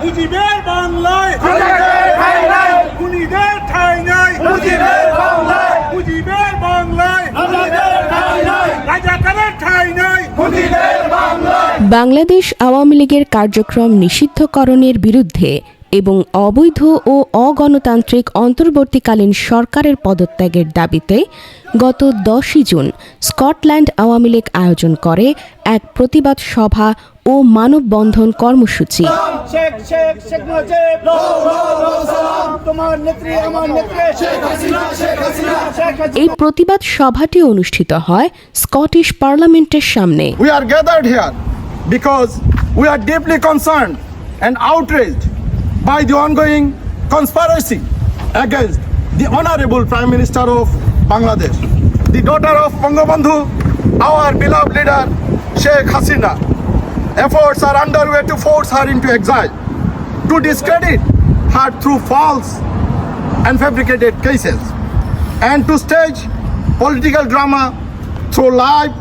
মুজিবের বাংলায়। খুনিদের ঠাঁই নাই। মুজিবের বাংলায়। মুজিবের বাংলায়। রাজাকারের ঠাঁই নাই। মুজিবের বাংলায়। বাংলাদেশ আওয়ামী লীগের কার্যক্রম নিষিদ্ধকরণের বিরুদ্ধে এবং অবৈধ ও অগণতান্ত্রিক অন্তর্বর্তীকালীন সরকারের পদত্যাগের দাবিতে গত দশই জুন স্কটল্যান্ড আওয়ামী লীগ আয়োজন করে এক প্রতিবাদ সভা ও মানববন্ধন কর্মসূচি। এই প্রতিবাদ সভাটি অনুষ্ঠিত হয় স্কটিশ পার্লামেন্টের সামনে। We are gathered here because we are deeply concerned and outraged by the ongoing conspiracy against the Honorable Prime Minister of Bangladesh, the daughter of Bangabandhu, our beloved leader Sheikh Hasina. Efforts are underway to force her into exile, to discredit her through false and fabricated cases, and to stage political drama through live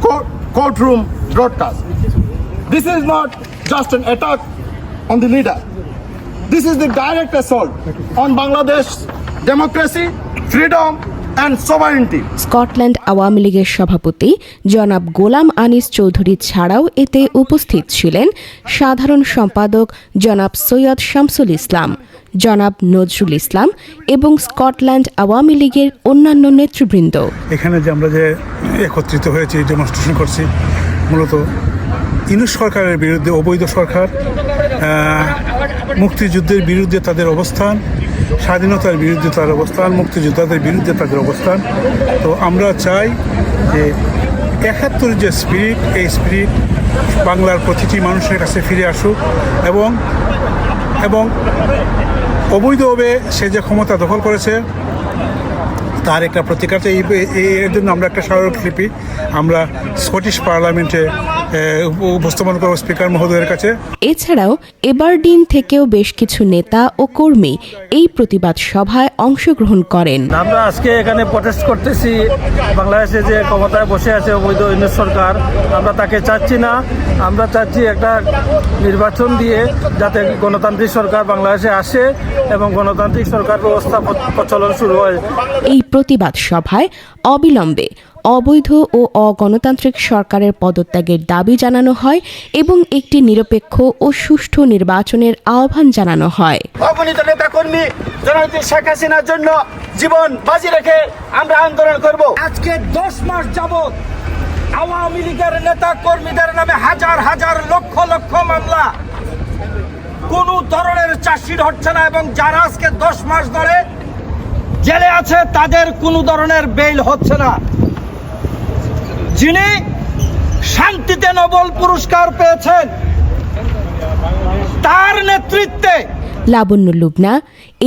court, courtroom broadcast. This is not just an attack on the leader. This is the direct assault on Bangladesh democracy, freedom, and sovereignty. Scotland Awami লীগের সভাপতি জনাব গোলাম আনিস চৌধুরী ছাড়াও এতে উপস্থিত ছিলেন সাধারণ সম্পাদক জনাব সৈয়দ শামসুল ইসলাম জনাব নজরুল ইসলাম এবং স্কটল্যান্ড আওয়ামী লীগের অন্যান্য নেতৃবৃন্দ এখানে যে আমরা যে একত্রিত হয়েছি ডেমনস্ট্রেশন করছি মূলত ইনুস সরকারের বিরুদ্ধে অবৈধ সরকার মুক্তিযুদ্ধের বিরুদ্ধে তাদের অবস্থান, স্বাধীনতার বিরুদ্ধে তার অবস্থান, মুক্তিযোদ্ধাদের বিরুদ্ধে তাদের অবস্থান তো আমরা চাই যে একাত্তরের যে স্পিরিট এই স্পিরিট বাংলার প্রতিটি মানুষের কাছে ফিরে আসুক এবং এবং অবৈধভাবে সে যে ক্ষমতা দখল করেছে, তার একটা প্রতিকার। এই এর জন্য আমরা একটা স্মারকলিপি, আমরা স্কটিশ পার্লামেন্টে উপস্থাপন করব স্পিকার মহোদয়ের কাছে। এছাড়াও এবার এবারডিন থেকেও বেশ কিছু নেতা ও কর্মী এই প্রতিবাদ সভায় অংশগ্রহণ করেন। আমরা আজকে এখানে প্রটেস্ট করতেছি বাংলাদেশে যে ক্ষমতায় বসে আছে অবৈধ ইউনিট সরকার আমরা তাকে চাচ্ছি না। আমরা চাচ্ছি একটা নির্বাচন দিয়ে যাতে গণতান্ত্রিক সরকার বাংলাদেশে আসে এবং গণতান্ত্রিক সরকার ব্যবস্থা প্রচলন শুরু হয়। এই প্রতিবাদ সভায় অবিলম্বে অবৈধ ও অগণতান্ত্রিক সরকারের পদত্যাগের দাবি জানানো হয় এবং একটি নিরপেক্ষ ও সুষ্ঠু নির্বাচনের আহ্বান জানানো হয়। অগণিত নেতা কর্মী জননেত্রী শেখ হাসিনার জন্য জীবন বাজি রেখে আমরা আন্দোলন করব। আজকে দশ মাস যাবত আওয়ামী লীগের নেতা কর্মীদের নামে হাজার হাজার লক্ষ লক্ষ মামলা। কোন ধরনের চাষির হচ্ছে না এবং যারা আজকে দশ মাস ধরে জেলে আছে, তাদের কোনো ধরনের বেইল হচ্ছে না। যিনি শান্তিতে নোবেল পুরস্কার পেয়েছেন তার নেতৃত্বে Labanya Lubna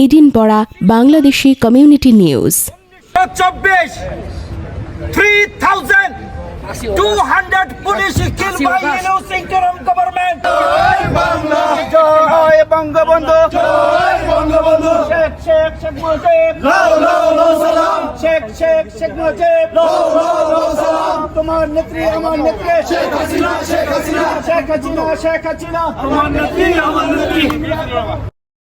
Edinburgh Bangladeshi community news. চব্বিশ three thousand two hundred police kill by government জয় বঙ্গবন্ধু। জয় বঙ্গবন্ধু। শেখ শেখ শেখ মুজিব। শেখ শেখ শেখ মুজিব। তোমার নেত্রী আমার নেত্রী। শেখ হাসিনা শেখ হাসিনা। শেখ হাসিনা শেখ হাসিনা। আমার নেত্রী আমার নেত্রী।